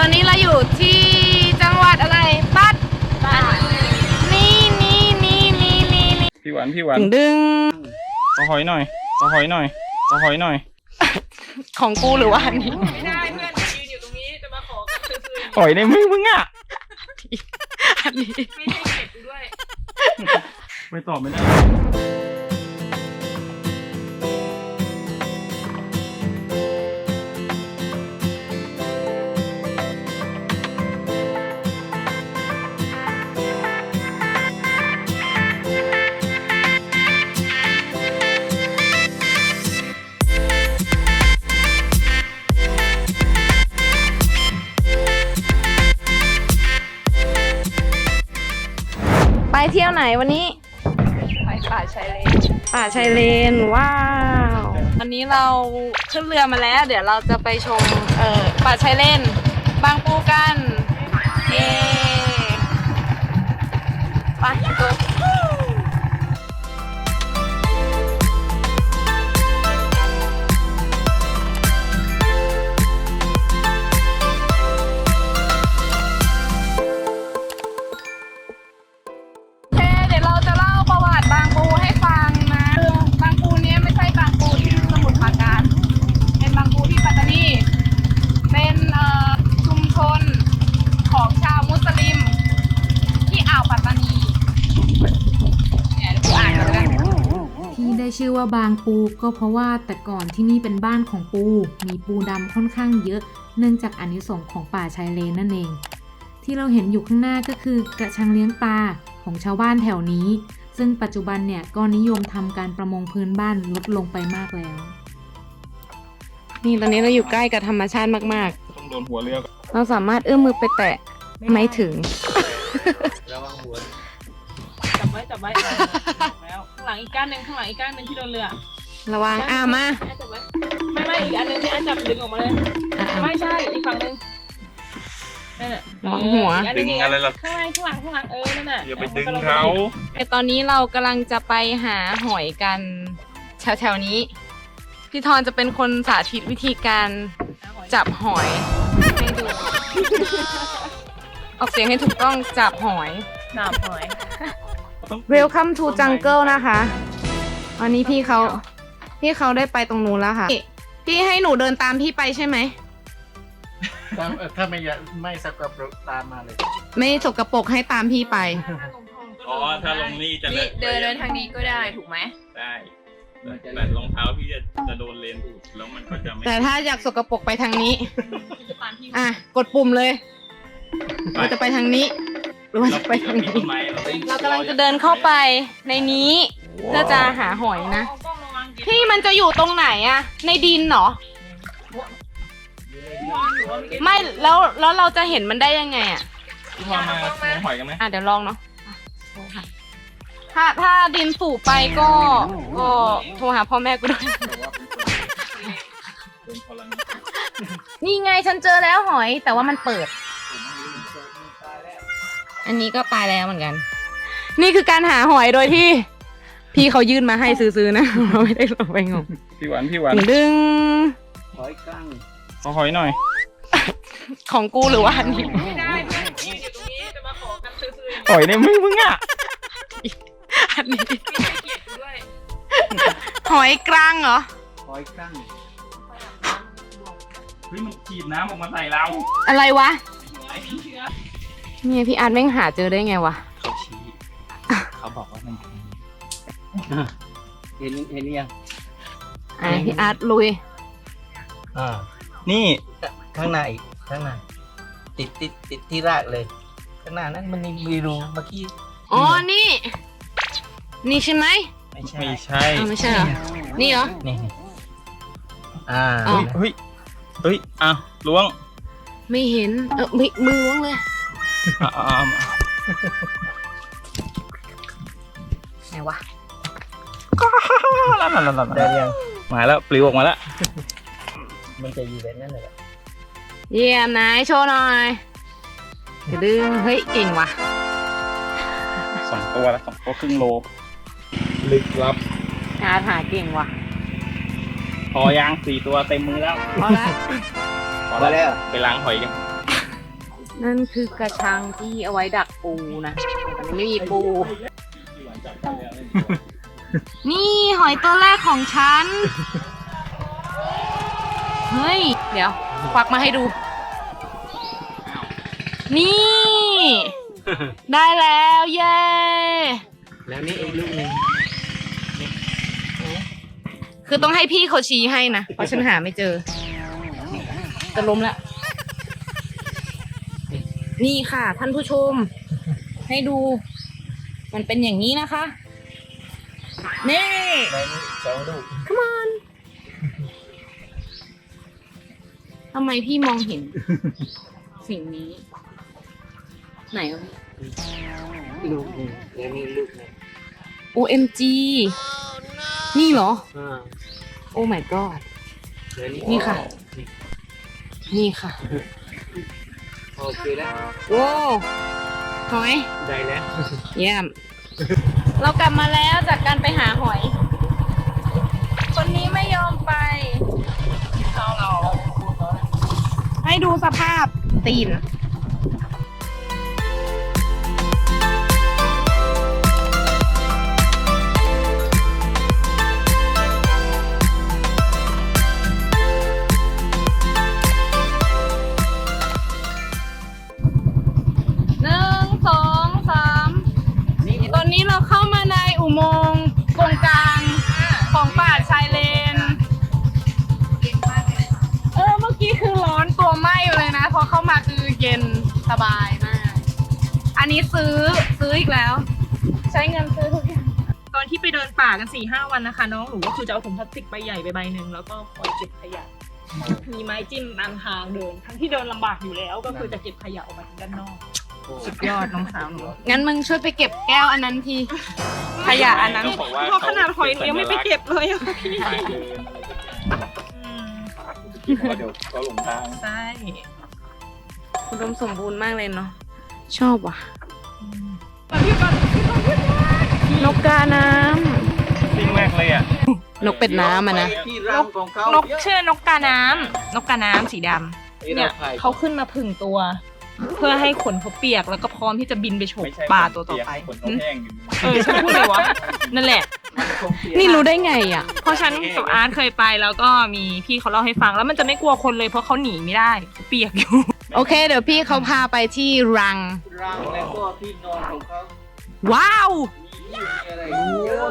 ตอนนี้เราอยู่ที่จังหวัดอะไรปัตนี่นี่นี่นี่นี่นี่พี่หวานพี่หวานดึงดึงขอหอยหน่อยขอหอยหน่อยขอหอยหน่อย ของกูหรือว่าอันนี้ไม่ได้เพื่อนยืนอยู่ตรงนี้จะมาขอกันซื้อหอยในมือมึงอะอันนี้ๆไม่ให้เก็บกูด้วย ไม่ตอบไม่ได้ ยวไหนวันนี้ ไปป่าชายเลนป่าชายเลน ว้าววันนี้เราขึ้นเรือมาแล้ว เดี๋ยวเราจะไปชมเอ่อป่าชายเลน บางปูกัน เย้ไป ว่าบางปูก็เพราะว่าแต่ก่อนที่นี่เป็นบ้านของปู มีปูดำค่อนข้างเยอะ เนื่องจากอานิสงส์ของป่าชายเลนนั่นเอง ที่เราเห็นอยู่ข้างหน้าก็คือกระชังเลี้ยงปลาของชาวบ้านแถวนี้ ซึ่งปัจจุบันเนี่ยก็นิยมทำการประมงพื้นบ้านลดลงไปมากแล้ว นี่ตอนนี้เราอยู่ใกล้กับธรรมชาติมากต้องโดนหัวเรือก่อนๆ เราสามารถเอื้อมมือไปแตะไม่ถึงจับไว้ จับไว้แล้วข้างหลังอีกก้านหนึ่งข้างหลังอีกก้านหนึ่งที่โดนเรือระวังอ่ามาอันจับไว้ไม่ไม่อีกอันหนึ่งที่อันจับดึงออกมาเลย อะอะ ไม่ใช่อีกฝั่งหนึ่งนั่นแหละระวังหัวอีกอันหดึนึ่งงอะไรล่ะ ข้างล่างข้างหลังข้างหลังเออนั่นน่ะอย่าไปดึงเขาแต่ตอนนี้เรากำลังจะไปหาหอยกันแถวๆนี้ พี่ทอนจะเป็นคนสาธิตวิธีการจับหอยให้ดู ออกเสียงให้ถูกต้องจับหอยหนาบหอย Welcome to jungle นะคะวันนี้พี่เขาพี่เขาได้ไปตรงนู้นแล้วค่ะพี่ให้หนูเดินตามพี่ไปใช่ไหม ตามเอ่อถ้าไม่อยากไม่สกปรกตามมาเลย ไม่สกปรกให้ตามพี่ไป อ๋อถ้าลงนี่จะนี่เดินเดินทางนี้ก็ได้ถูกไหมได้แต่แต่รองเท้าพี่จะจะโดนเลนดูดแล้วมันก็จะไม่แต่ถ้าอยากสกปรกไปทางนี้อะ กดปุ่มเลย เราจะไปทางนี้ หรือว่าจะไปทางนี้ต้นไม้เราไปเรากำลังจะเดินเข้าไปในนี้เพื่อจะหาหอยนะ พี่มันจะอยู่ตรงไหนอะในดินเหรอ ไม่แล้วแล้วเราจะเห็นมันได้ยังไงอะพี่พอมาลงหอยกันไหมอะเดี๋ยวลองเนาะถ้าถ้าดินสูบไปก็ก็โทรหาพ่อแม่กูด้วยเป็นพลังนี่ไงฉันเจอแล้วหอย แต่ว่ามันเปิด อันนี้ก็ตายแล้วเหมือนกัน นี่คือการหาหอยโดยที่ พี่เขายื่นมาให้ซื้อๆนะ เราไม่ได้ลงไปงมพี่หวานพี่หวานดึงดึงหอยกั้งขอหอยหน่อย ของกูหรือว่าอันนี้ไม่ได้เพื่อนยืนอยู่ตรงนี้จะมาขอกันซื้อๆอย่างหอยในมือมึงอะอันนี้ไม่ให้เก็บกูด้วยหอยกลางเหรอหอยกั้งเฮ้ยมันฉีดน้ำออกมาใส่เราอะไรวะ เชื้อเนี่ยพี่อาร์ตแม่งหาเจอได้ไงวะเขาชี้เขาบอกว่ามันเห็นเห็นยังอะพี่อาร์ตลุย อ่านี่ข้างในข้างในติดติดติดที่รากเลย ข้างหน้านั้นมันมีรูเมื่อกี้อ๋อ นี่ นี่ใช่ไหมไม่ใช่ไม่ใช่อ้าวไม่ใช่เหรอ นี่เหรอ นี่นี่อ่าอ๋อ เฮ้ยเฮ้ยอ้าวล้วง ไม่เห็น เออมือมือล้วงเลย อะอะอะไหนวะได้ยังมาแล้วปลิวออกมาแล้วมันจะอยู่แบบนั้นเลยแหละเยี่ยมนายโชว์หน่อยกระดึงเฮ้ยเก่งว่ะสองตัวละสองตัวครึ่งโลลึกลับอาร์ตหาเก่งว่ะพอยางสี่ตัวเต็มมือแล้วพอละพอแล้วไปล้างหอยกัน นั่นคือกระชังที่เอาไว้ดักปูนะแต่มันไม่มีปู นี่หอยตัวแรกของฉัน เฮ้ย เดี๋ยวควักมาให้ดู นี่ ได้แล้วเย้ แล้วนี่อีกลูกหนึงคือต้องให้พี่เขาชี้ให้นะ เพราะฉันหาไม่เจอ จะล้มแล้ว นี่ค่ะ ท่านผู้ชม ให้ดู มันเป็นอย่างนี้นะคะ นี่ได้นี่อีกสองลูก come on ทำไมพี่มองเห็น สิ่งนี้ ไหนวะพี่ลูกหนึงแล้วนี่ลูกหนึง OMG นี่เหรอ อ่า Oh my god แล้วนี่นี่ค่ะ นี่ค่ะ โอเคแล้วโว้หอย ได้แล้วเยี่ยม เรากลับมาแล้วจากการไปหาหอย คนนี้ไม่ยอมไปเอาเราให้ดูสภาพตีน สบายมาก อันนี้ซื้อซื้ออีกแล้ว ใช้เงินซื้อทุกอย่างตอนที่ไปเดินป่ากันสี่ห้าวันนะคะ น้องหนูก็คือจะเอาถุงพลาสติกใบใหญ่ไปใบหนึ่งแล้วก็คอยเก็บขยะ มีไม้จิ้มตามทางเดิน ทั้งที่เดินลำบากอยู่แล้ว ก็คือจะเก็บขยะออกมาด้านนอก สุดยอดน้องสาวหนูงั้นมึงช่วยไปเก็บแก้วอันนั้นที ขยะอันนั้น เพราะขนาดหอยหนูยังไม่ไปเก็บเลยอะพี่ทางเดินอืมอะไรเดี๋ยวก็หลงทาง ใช่ อุดมสมบูรณ์มากเลยเนาะชอบว่ะนกกาน้ซิ่งมากเลยอะำนกเป็ดน้ำอะนะที่รังของเขานกเยอะชื่อนกกาน้ำนกกาน้ำสีดำนี่เนี่ยเราถ่ายเขาขึ้นมาผึ่งตัว เพื่อให้ขนเขาเปียกแล้วก็พร้อมที่จะบินไปฉกไม่ใช่ปลาตัวต่อไปคนเขาแห้งอยู่เออฉันพูดเลยวะนั่นแหละ นี่รู้ได้ไงอะ เพราะฉันกับอาร์ตเคยไปแล้วก็มีพี่เขาเล่าให้ฟังแล้วมันจะไม่กลัวคนเลยเพราะเขาหนีไม่ได้ เปียกอยู่ โอเค เดี๋ยวพี่เขาพาไปที่รัง รังแล้วก็ที่นอนของเขาว้าว มีอะไรเยอะ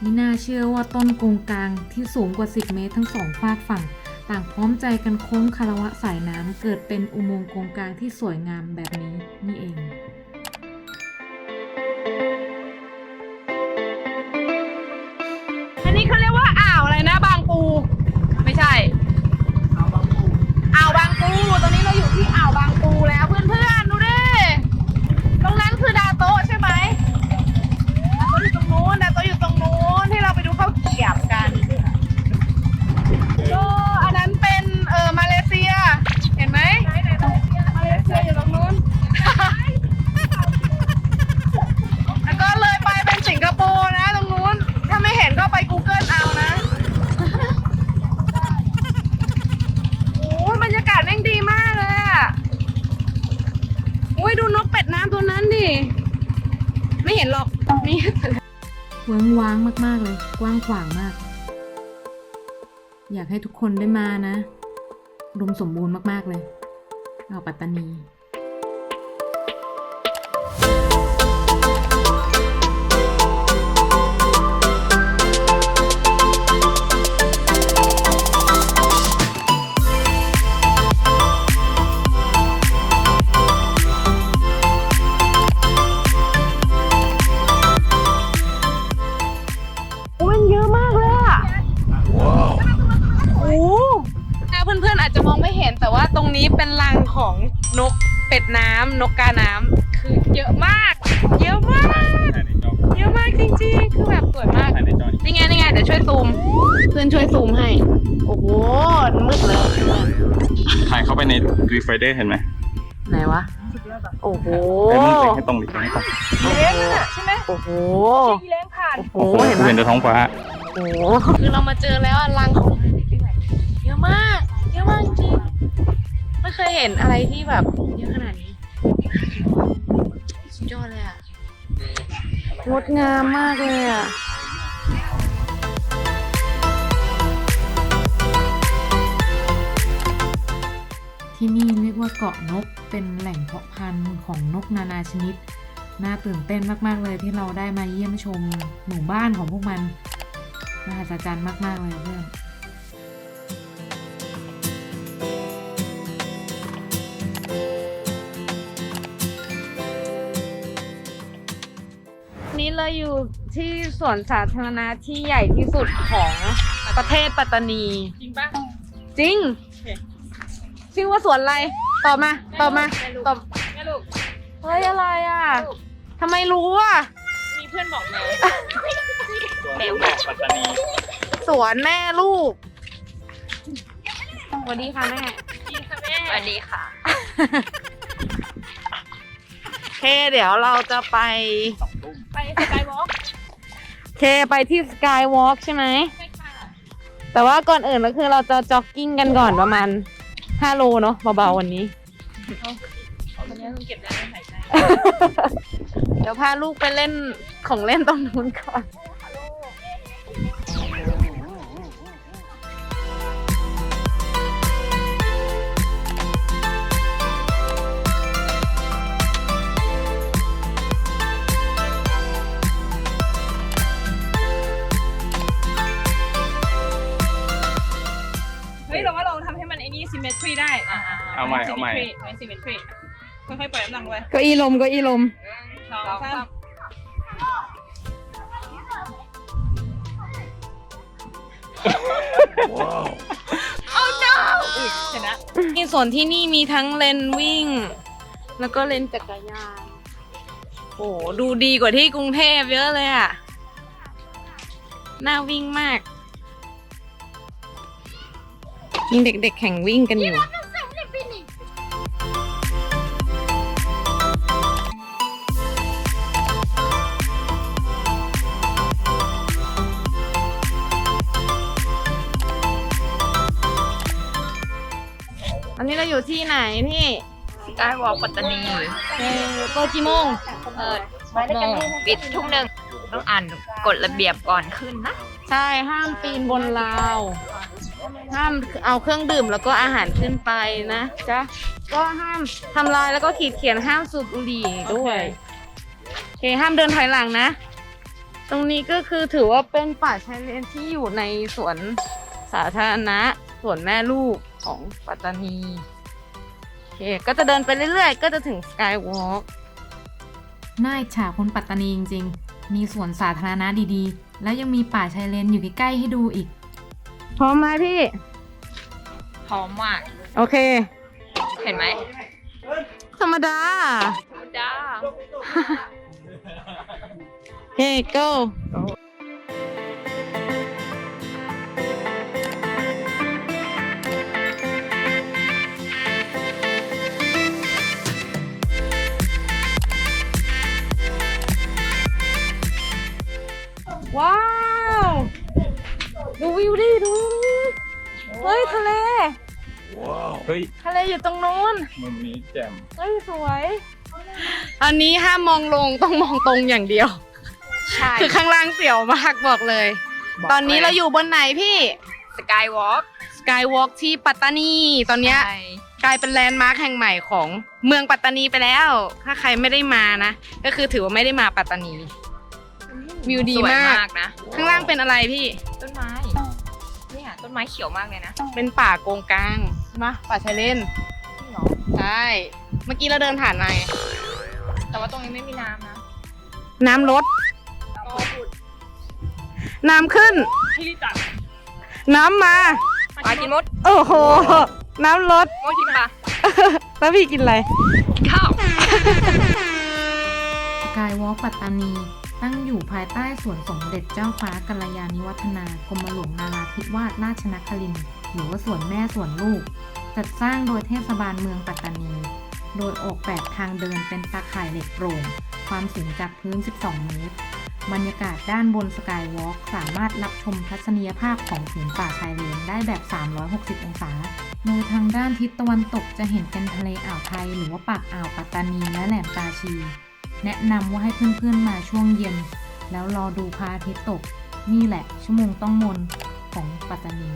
ไม่น่าเชื่อว่าต้นกงกลางที่สูงกว่า 10 เมตรทั้งสองฝากฝั่ง ต่างพร้อมใจกันโค้งคารวะสายน้ำเกิดเป็นอุโมงค์กงกลางที่สวยงามแบบนี้นี่เองางขวางมาก อยากให้ทุกคนได้มานะรุมสมบูรณ์มาก ๆ เลยอ่าวปัตตานี รงนี้เป็นรังของนกเป็ดน้ำนกกาน้ำคือเยอะมาก เยอะมาก ถ่ายในจอเยอะมากจริงๆ คือแบบสวยมาก ถ่ายในจอนี่นี่ไงนี่ไงเดี๋ยวช่วยซูม เพื่อนช่วยซูมให้ โอ้โหมืดเลย ถ่ายเข้าไปในรีไฟเดอร์เห็นไหมไหนวะ โอ้โหไอ้มึงเล็งให้ตรงดิเล็งให้ตรงเล้งอะใช่ไหมโอ้โหที่เล้งผ่าน โอ้โห โอ้โหเห็นไหม เห็นแต่ท้องฟ้า โอ้โหคือเรามาเจอแล้วอะรังของเยอะมาก เยอะมากจริง เคยเห็นอะไรที่แบบเยอะขนาดนี้สุดยอดเลยอะงดงามมากเลยอะที่นี่เรียกว่าเกาะนกเป็นแหล่งเพาะพันธุ์ของนกนานาชนิด น่าตื่นเต้นมากๆเลยที่เราได้มาเยี่ยมชมหมู่บ้านของพวกมันมหัศจรรย์มากๆเลยเพื่อน อยู่ที่สวนสาธารณะที่ใหญ่ที่สุดของประเทศปัตตานี จริงปะ จริง ชื่อว่าสวนอะไร ตอบมา ตอบมาตอบ แม่ลูก เฮ้ยอะไรอะทำไมรู้อะ มีเพื่อนบอกมาแมวบอกปัตตานีสวนแม่ลูกสวัสดีค่ะแม่ จริงค่ะแม่ สวัสดีค่ะโอ เคเดี๋ยวเราจะไปสองทุ่มไปสกายวอล์กโอเคไปที่สกายวอล์กใช่ไหม ใช่ค่ะแต่ว่าก่อนอื่นก็คือเราจะจ็อกกิ้งกันก่อนประมาณ 5 โลเนาะเบาๆวันนี้ วันนี้ต้องเก็บแรงหายใจ เดี๋ยวพาลูกไปเล่นของเล่นตรงนู้นก่อน มันไอ้นี่ symmetry ได้เอาใหม่เอาใหม่ symmetry ไม่ symmetry ค่อยๆปล่อยน้ำหนักเลยเก็อีลมเก็อีลม สองสามอุ้ยชนะมีส่วนที่นี่มีทั้งเลนวิ่ง แล้วก็เลนจักรยาน โอ้โหดูดีกว่าที่กรุงเทพเยอะเลยอะน่าวิ่งมาก มีเด็กๆแข่งวิ่งกันอยู่ อันนี้เราอยู่ที่ไหนพี่กายวอล์กปัตตานีเออเปิดกี่โมงเปิดหกโมงปิดทุ่มหนึ่งต้องอ่านกฎระเบียบก่อนขึ้นนะ ใช่ห้ามปีนบนราว ห้ามเอาเครื่องดื่มแล้วก็อาหารขึ้นไปนะจ๊ะก็ห้ามทำลายแล้วก็ขีดเขียนห้ามสูบบุหรี่ด้วยโอเคห้ามเดินถอยหลังนะ ตรงนี้ก็คือถือว่าเป็นป่าชายเลนที่อยู่ในสวนสาธารณะสวนแม่ลูกของปัตตานีโอเคก็จะเดินไปเรื่อยๆ ก็จะถึงสกายวอล์กน่าอิจฉาคนปัตตานีจริงๆ มีสวนสาธารณะดีๆ แล้วยังมีป่าชายเลนอยู่ใกล้ๆให้ดูอีก พร้อมไหมพี่ พร้อมมาก โอเค เห็นไหมธรรมดาจ้าเฮ้ go ว้าว ดูวิวดิดูวิวดิเฮ้ย ทะเล เฮ้ย ทะเลอยู่ตรงนู้นมุมนี้แจ่มเฮ้ยสวย อันนี้ห้ามมองลงต้องมองตรงอย่างเดียว ใช่คือข้างล่างเสียวมากบอกเลย ตอนนี้เราอยู่บนไหนพี่สกายวอล์กสกายวอล์กที่ปัตตานี ตอนเนี้ยกลายเป็นแลนด์มาร์คแห่งใหม่ของเมืองปัตตานีไปแล้ว ถ้าใครไม่ได้มานะ ก็คือถือว่าไม่ได้มาปัตตานีวิวดีสวยมากมากนะ ข้างล่างเป็นอะไรพี่ ต้นไม้เนี่ย ต้นไม้เขียวมากเลยนะ เป็นป่าโกงกลางใช่ไหมป่าชายเลนนี่หรอใช่ เมื่อกี้เราเดินผ่านมาแต่ว่าตรงนี้ไม่มีน้ำนะน้ำลดน้ำขึ้น พี่ลิจักน้ำมา ปลากินมดโอ้โห น้ำลด มดกินปลาแล้วพี่กินอะไร กินข้าว สกายวอล์กปัตตานี ตั้งอยู่ภายใต้สวนสมเด็จเจ้าฟ้ากัลยาณิวัฒนากรมหลวงนาราธิวาสราชนครินทร์หรือว่าสวนแม่สวนลูก จัดสร้างโดยเทศบาลเมืองปัตตานี โดยออกแบบทางเดินเป็นตาข่ายเหล็กโปร่ง ความสูงจากพื้น 12 เมตร บรรยากาศด้านบนสกายวอล์กสามารถรับชมทัศนียภาพของผืนป่าชายเลนได้แบบ 360 องศา โดยทางด้านทิศตะวันตกจะเห็นเป็นทะเลอ่าวไทย หรือว่าปากอ่าวปัตตานีและแหลมตาชี แนะนำว่าให้เพื่อนๆมาช่วงเย็น แล้วรอดูพระอาทิตย์ตก นี่แหละชั่วโมงต้องมนของปัตตานี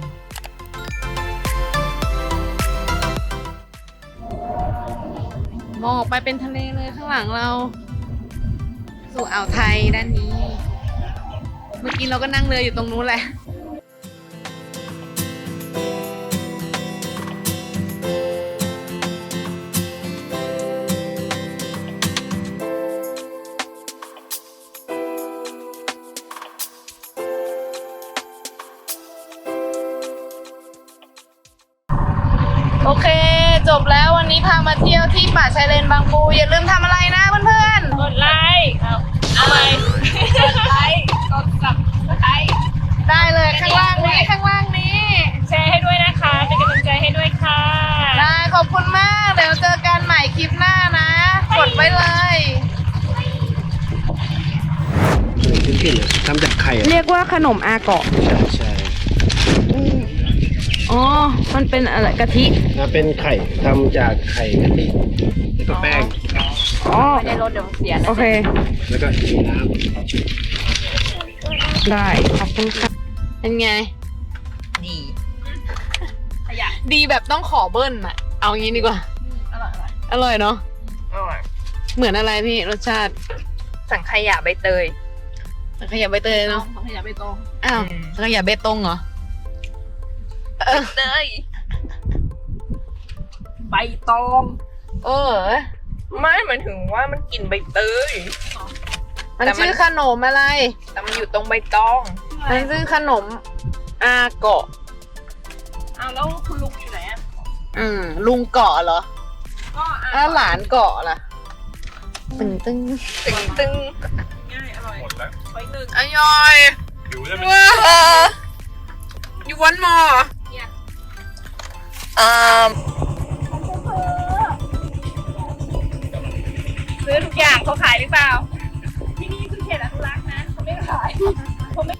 มองออกไปเป็นทะเลเลยข้างหลังเรา สู่อ่าวไทยด้านนี้ เมื่อกี้เราก็นั่งเรืออยู่ตรงนู้นแหละ จบแล้ววันนี้พามาเที่ยวที่ป่าชายเลนบางปู อย่าลืมทำอะไรนะเพื่อนกดไลค์เอาเอาไปๆกดไลค์กดสับสไครได้เลยข้างล่างนี้ข้างล่างนี้ แชร์ให้ด้วยนะคะเป็นกำลังใจให้ด้วยค่ะ ได้ขอบคุณมาก เดี๋ยวเจอกันใหม่คลิปหน้านะ กดไว้เลย ขึ้นๆทำจากไข่อะเรียกว่าขนมอาเกาะ ใช่ใช่ อ๋อ มันเป็นอะไรกะทิแล้วเป็นไข่ทำจากไข่กะทิแล้วก็แป้ง อ๋อในรถเดี๋ยวเสียโอเค แล้วก็มีน้ได้ ขอบคุณค่ะ เป็นไง ดีดีแบบต้องขอเบิ้ลอะเอางี้ดีกว่าอร่อยอร่อยเนาะ อร่อยเหมือนอะไรพี่รสชาติสังขยาใบเตยสังขยาใบเตยเนาะ ขยะใบตองอ้าวอืมสังขยาเบตงเหรอ เตยใบตองเออ ไม่หมายถึงว่ามันกลิ่นใบเตย มันแต่มัน ชื่อขนมอะไร แต่มันอยู่ตรงใบตอง มันชื่อขนมอาเกาะอ้าวแล้วคุณลุงอยู่ไหนอะอืม ลุงเกาะเหรอก็อ้าวหลานเกาะล่ะ ตึงตึงตึงตึงง่ายอร่อยหมดแล้วไปหนึ่งอร่อย หิวแล้วว้าอยู่วันม ออ่าซื้อทุกอย่างเขาขายหรือเปล่า ที่นี่คือเขตอนุรักษ์นะเขาไม่ขายเขาไม่